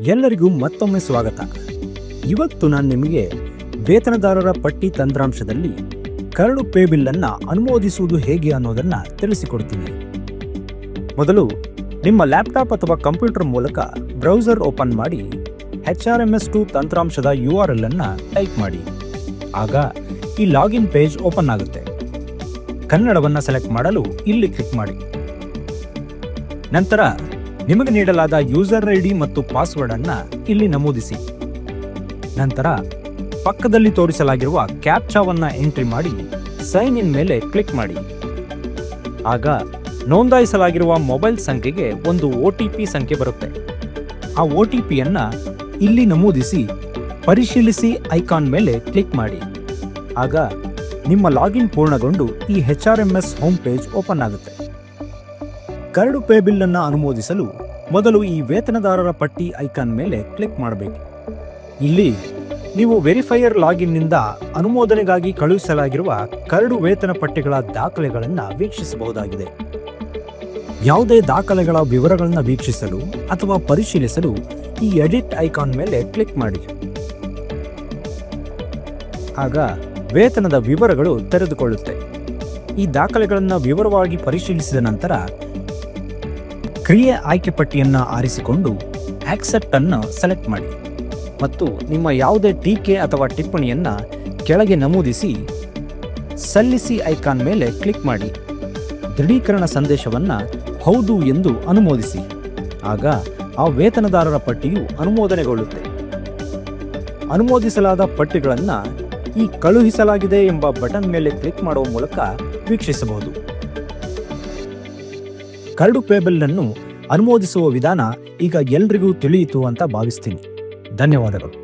ಎಲ್ಲರಿಗೂ ಮತ್ತೊಮ್ಮೆ ಸ್ವಾಗತ. ಇವತ್ತು ನಾನು ನಿಮಗೆ ವೇತನದಾರರ ಪಟ್ಟಿ ತಂತ್ರಾಂಶದಲ್ಲಿ ಕರಡು ಪೇ ಬಿಲ್ ಅನ್ನ ಅನುಮೋದಿಸುವುದು ಹೇಗೆ ಅನ್ನೋದನ್ನ ತಿಳಿಸಿಕೊಡ್ತೀನಿ. ಮೊದಲು ನಿಮ್ಮ ಲ್ಯಾಪ್ಟಾಪ್ ಅಥವಾ ಕಂಪ್ಯೂಟರ್ ಮೂಲಕ ಬ್ರೌಸರ್ ಓಪನ್ ಮಾಡಿ H R M S two ತಂತ್ರಾಂಶದ U R L ಅನ್ನ ಟೈಪ್ ಮಾಡಿ. ಆಗ ಈ ಲಾಗಿನ್ ಪೇಜ್ ಓಪನ್ ಆಗುತ್ತೆ. ಕನ್ನಡವನ್ನ ಸೆಲೆಕ್ಟ್ ಮಾಡಲು ಇಲ್ಲಿ ಕ್ಲಿಕ್ ಮಾಡಿ. ನಂತರ ನಿಮಗೆ ನೀಡಲಾದ ಯೂಸರ್ ಐ ಡಿ ಮತ್ತು ಪಾಸ್ವರ್ಡ್ ಅನ್ನು ಇಲ್ಲಿ ನಮೂದಿಸಿ. ನಂತರ ಪಕ್ಕದಲ್ಲಿ ತೋರಿಸಲಾಗಿರುವ ಕ್ಯಾಪ್ಚಾವನ್ನ ಎಂಟ್ರಿ ಮಾಡಿ, ಸೈನ್ ಇನ್ ಮೇಲೆ ಕ್ಲಿಕ್ ಮಾಡಿ. ಆಗ ನೋಂದಾಯಿಸಲಾಗಿರುವ ಮೊಬೈಲ್ ಸಂಖ್ಯೆಗೆ ಒಂದು ಒ ಟಿ ಪಿ ಸಂಖ್ಯೆ ಬರುತ್ತೆ. ಆ ಒ ಟಿ ಪಿಯನ್ನು ಇಲ್ಲಿ ನಮೂದಿಸಿ, ಪರಿಶೀಲಿಸಿ ಐಕಾನ್ ಮೇಲೆ ಕ್ಲಿಕ್ ಮಾಡಿ. ಆಗ ನಿಮ್ಮ ಲಾಗಿನ್ ಪೂರ್ಣಗೊಂಡು ಈ H R M S home page open ಆಗುತ್ತೆ. ಕರಡು ಪೇ ಬಿಲ್ ಅನ್ನು ಅನುಮೋದಿಸಲು ಮೊದಲು ಈ ವೇತನದಾರರ ಪಟ್ಟಿ ಐಕಾನ್ ಮೇಲೆ ಕ್ಲಿಕ್ ಮಾಡಬೇಕು. ಇಲ್ಲಿ ನೀವು ವೆರಿಫೈಯರ್ ಲಾಗಿನ್ನಿಂದ ಅನುಮೋದನೆಗಾಗಿ ಕಳುಹಿಸಲಾಗಿರುವ ಕರಡು ವೇತನ ಪಟ್ಟಿಗಳ ದಾಖಲೆಗಳನ್ನು ವೀಕ್ಷಿಸಬಹುದಾಗಿದೆ. ಯಾವುದೇ ದಾಖಲೆಗಳ ವಿವರಗಳನ್ನು ವೀಕ್ಷಿಸಲು ಅಥವಾ ಪರಿಶೀಲಿಸಲು ಈ ಎಡಿಟ್ ಐಕಾನ್ ಮೇಲೆ ಕ್ಲಿಕ್ ಮಾಡಿ. ಆಗ ವೇತನದ ವಿವರಗಳು ತೆರೆದುಕೊಳ್ಳುತ್ತೆ. ಈ ದಾಖಲೆಗಳನ್ನು ವಿವರವಾಗಿ ಪರಿಶೀಲಿಸಿದ ನಂತರ ಕ್ರಿಯೆ ಆಯ್ಕೆ ಪಟ್ಟಿಯನ್ನು ಆರಿಸಿಕೊಂಡು ಆಕ್ಸೆಪ್ಟ್ ಅನ್ನು ಸೆಲೆಕ್ಟ್ ಮಾಡಿ ಮತ್ತು ನಿಮ್ಮ ಯಾವುದೇ ಟೀಕೆ ಅಥವಾ ಟಿಪ್ಪಣಿಯನ್ನು ಕೆಳಗೆ ನಮೂದಿಸಿ ಸಲ್ಲಿಸಿ ಐಕಾನ್ ಮೇಲೆ ಕ್ಲಿಕ್ ಮಾಡಿ. ದೃಢೀಕರಣ ಸಂದೇಶವನ್ನು ಹೌದು ಎಂದು ಅನುಮೋದಿಸಿ. ಆಗ ಆ ವೇತನದಾರರ ಪಟ್ಟಿಯು ಅನುಮೋದನೆಗೊಳ್ಳುತ್ತೆ. ಅನುಮೋದಿಸಲಾದ ಪಟ್ಟಿಗಳನ್ನು ಈ ಕಳುಹಿಸಲಾಗಿದೆ ಎಂಬ ಬಟನ್ ಮೇಲೆ ಕ್ಲಿಕ್ ಮಾಡುವ ಮೂಲಕ ವೀಕ್ಷಿಸಬಹುದು. ಕರಡು ಪೇಬಲ್ ಅನ್ನು ಅನುಮೋದಿಸುವ ವಿಧಾನ ಈಗ ಎಲ್ರಿಗೂ ತಿಳಿಯಿತು ಅಂತ ಭಾವಿಸ್ತೀನಿ. ಧನ್ಯವಾದಗಳು.